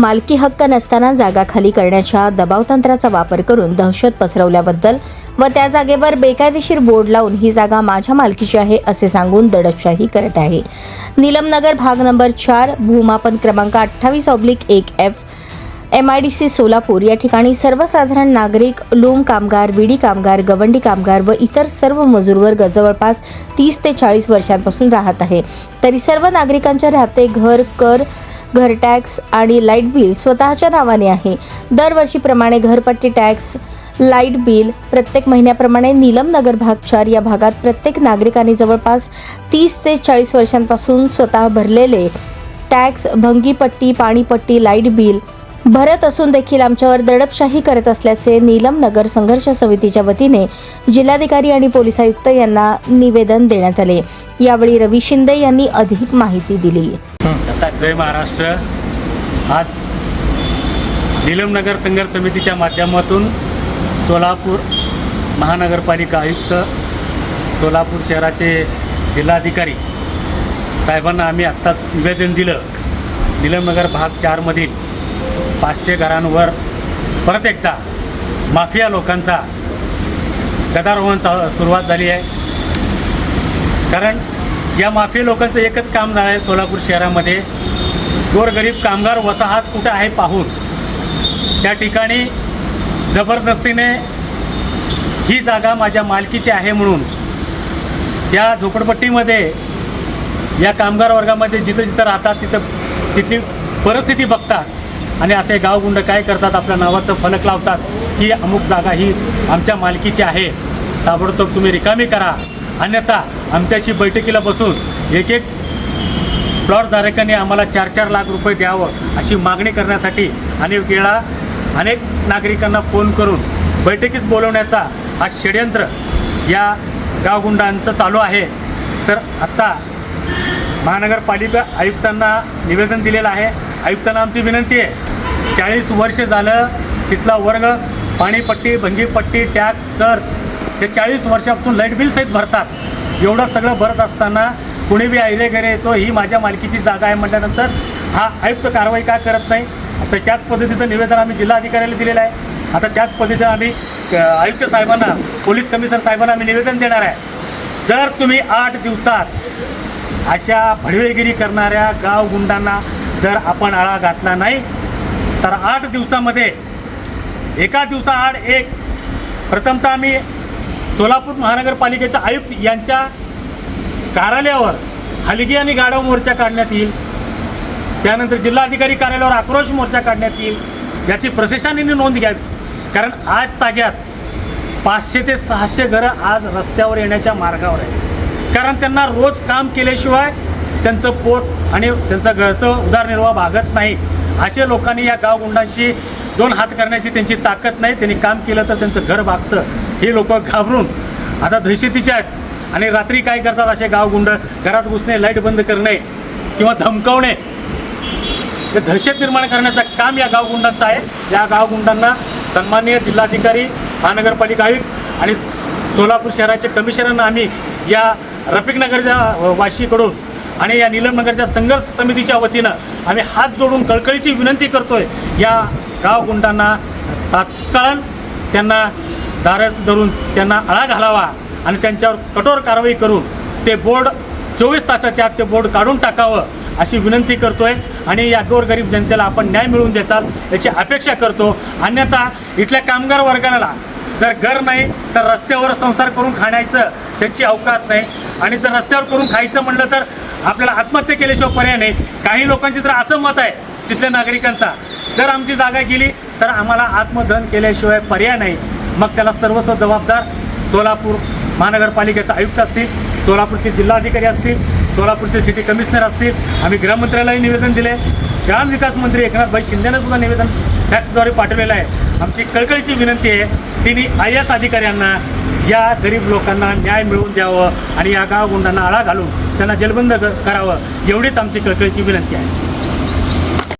मालकी हक्क नसताना जागा खाली करण्याच्या दबावतंत्राचा वापर करून दहशत पसरवल्याबद्दल व त्या जागेवर बेकायदेशीर बोर्ड लावून ही जागा माझ्या मालकीची आहे असे सांगून दडपशाही करत आहे. निलमनगर भाग नंबर चार भूमापन क्रमांक अठ्ठावीस ऑब्लिक एक F M I D C Solapur. या ठिकाणी सर्वसाधारण नागरिक लूम कामगार विडी कामगार गवंडी कामगार व इतर सर्व मजूर वर्ग जवळपास तीस ते चाळीस वर्षांपासून राहत आहे. तरी सर्व नागरिकांच्या राहते घर कर घर टॅक्स आणि लाइट बिल स्वतःच्या नावाने आहे. दरवर्षीप्रमाणे घरपट्टी टॅक्स लाइट बिल प्रत्येक महिन्याप्रमाणे नीलम नगर भाग चार या भागात प्रत्येक नागरिकाने जवळपास तीस ते चाळीस वर्षांपासून स्वतः भरलेले टॅक्स भंगीपट्टी पाणीपट्टी लाइट बिल भरत असून देखील आमच्यावर दडपशाही करत असल्याचे नीलम नगर संघर्ष समितीच्या वतीने जिल्हाधिकारी आणि पोलीस आयुक्त यांना निवेदन देण्यात आले. यावेळी रवी शिंदे यांनी अधिक माहिती दिली. जय महाराष्ट्र. आज नीलमनगर संघर्ष समितीच्या माध्यमातून सोलापूर महानगरपालिका आयुक्त सोलापूर शहराचे जिल्हाधिकारी साहेबांना आम्ही आत्ताच निवेदन दिलं. नीलमनगर भाग चारमधील पाचशे घरांवर परत एकदा माफिया लोकांचा गदारोहण चा सुरुवात झाली आहे. कारण या माफिया लोकांचं एकच काम झालं आहे सोलापूर शहरामध्ये. गोरगरीब कामगार वसाहत कुठं आहे पाहून. त्या ठिकाणी जबरदस्तीने ही जागा माझ्या मालकीची आहे म्हणून. या झोपडपट्टीमध्ये या कामगार वर्गामध्ये जिथं जिथं राहतात तिथं तिथली परिस्थिती बघतात. आणि असे गावगुंड काय करतात आपल्या नावाचं फलक लावतात की अमुक जागा ही आमच्या मालकीची आहे. ताबडतोब तुम्ही रिकामी करा. अन्यथा आमच्याशी बैठकीला बसून एक एक प्लॉटधारकांनी आम्हाला चार चार लाख रुपये द्यावं अशी मागणी करण्यासाठी अनेक वेळा अनेक नागरिकांना फोन करून बैठकीस बोलवण्याचा हा षडयंत्र या गावगुंडांचं चालू आहे. तर आत्ता महानगरपालिका आयुक्तांना निवेदन दिलेलं आहे. आयुक्तांना आमची विनंती आहे. चाळीस वर्ष झालं तिथला वर्ग पाणीपट्टी भंगीपट्टी टॅक्स कर हे चाळीस वर्षापासून लाइट बिल सहित भरतात. एवढं सगळं भरत असताना कुणी बी ऐरे घरे येतो ही माझ्या मालकीची जागा आहे म्हटल्यानंतर हा आयुक्त कारवाई का करत नाही? तर त्याच पद्धतीचं निवेदन आम्ही जिल्हाधिकाऱ्याला दिलेलं आहे. आता त्याच पद्धतीनं आम्ही आयुक्त साहेबांना पोलीस कमिशनर साहेबांना आम्ही निवेदन देणार आहे. जर तुम्ही आठ दिवसात अशा भडवेगिरी करणाऱ्या गावगुंडांना जर आपण आळा घातला नाही तर आठ दिवसामध्ये एका दिवसाआड एक प्रथमतः आम्ही सोलापूर महानगरपालिकेचे आयुक्त यांच्या कार्यालयावर हलगी आणि गाढव मोर्चा काढण्यात येईल. त्यानंतर जिल्हाधिकारी कार्यालयावर आक्रोश मोर्चा काढण्यात येईल. ज्याची प्रशासनाने नोंद घ्यावी. कारण आज ताग्यात पाचशे ते सहाशे घरं आज रस्त्यावर येण्याच्या मार्गावर आहे कारण त्यांना रोज काम केल्याशिवाय त्यांचं पोट आणि त्यांचं घरचं उदारनिर्वाह भागत नाही. असे लोकांनी या गावगुंडांशी दोन हात करण्याची त्यांची ताकद नाही त्यांनी काम केलं तर त्यांचं घर भागतं. हे लोक घाबरून. आता दहशतीचे आहेत. आणि रात्री काय करतात असे गावगुंड घरात घुसणे लाइट बंद करणे किंवा धमकवणे. हे दहशत निर्माण करण्याचं काम या गावगुंडांचं आहे. या गावगुंडांना सन्माननीय जिल्हाधिकारी महानगरपालिका आयुक्त आणि सोलापूर शहराचे कमिशनरना आम्ही या रफिकनगरच्या वाशीकडून आणि या निलमनगरच्या संघर्ष समितीच्या वतीनं आम्ही हात जोडून कळकळीची विनंती करतोय. या गावगुंडांना तात्काळ त्यांना दारस धरून त्यांना आळा घालावा आणि त्यांच्यावर कठोर कारवाई करून ते बोर्ड चोवीस तासाच्या आत ते बोर्ड काढून टाकावं अशी विनंती करतोय. आणि या गोरगरीब जनतेला आपण न्याय मिळवून द्याचाल याची अपेक्षा करतो. अन्यथा इथल्या कामगार वर्गाला जर घर नाही तर रस्त्यावर संसार करून खाण्याचं त्याची अवकात नाही. आणि जर रस्त्यावर करून खायचं म्हणलं तर आपल्याला आत्महत्या केल्याशिवाय पर्याय नाही. काही लोकांची तर असं मत आहे तिथल्या नागरिकांचा. जर आमची जागा गेली तर आम्हाला आत्मदहन केल्याशिवाय पर्याय नाही. मग त्याला सर्वस्व जबाबदार सोलापूर महानगरपालिकेचे आयुक्त असतील सोलापूरचे जिल्हाधिकारी असतील सोलापूरचे सिटी कमिशनर असतील. आम्ही गृहमंत्र्यालाही निवेदन दिले. ग्रामविकास मंत्री एकनाथभाई शिंदेनं सुद्धा निवेदन फॅक्सद्वारे पाठवलेलं आहे. आमची कळकळीची विनंती आहे तिने आय एस अधिकाऱ्यांना या गरीब लोकांना न्याय मिळवून द्यावं आणि या गावगुंडांना आळा घालून त्यांना जलबंद क- करावं एवढीच आमची कळकळीची विनंती आहे.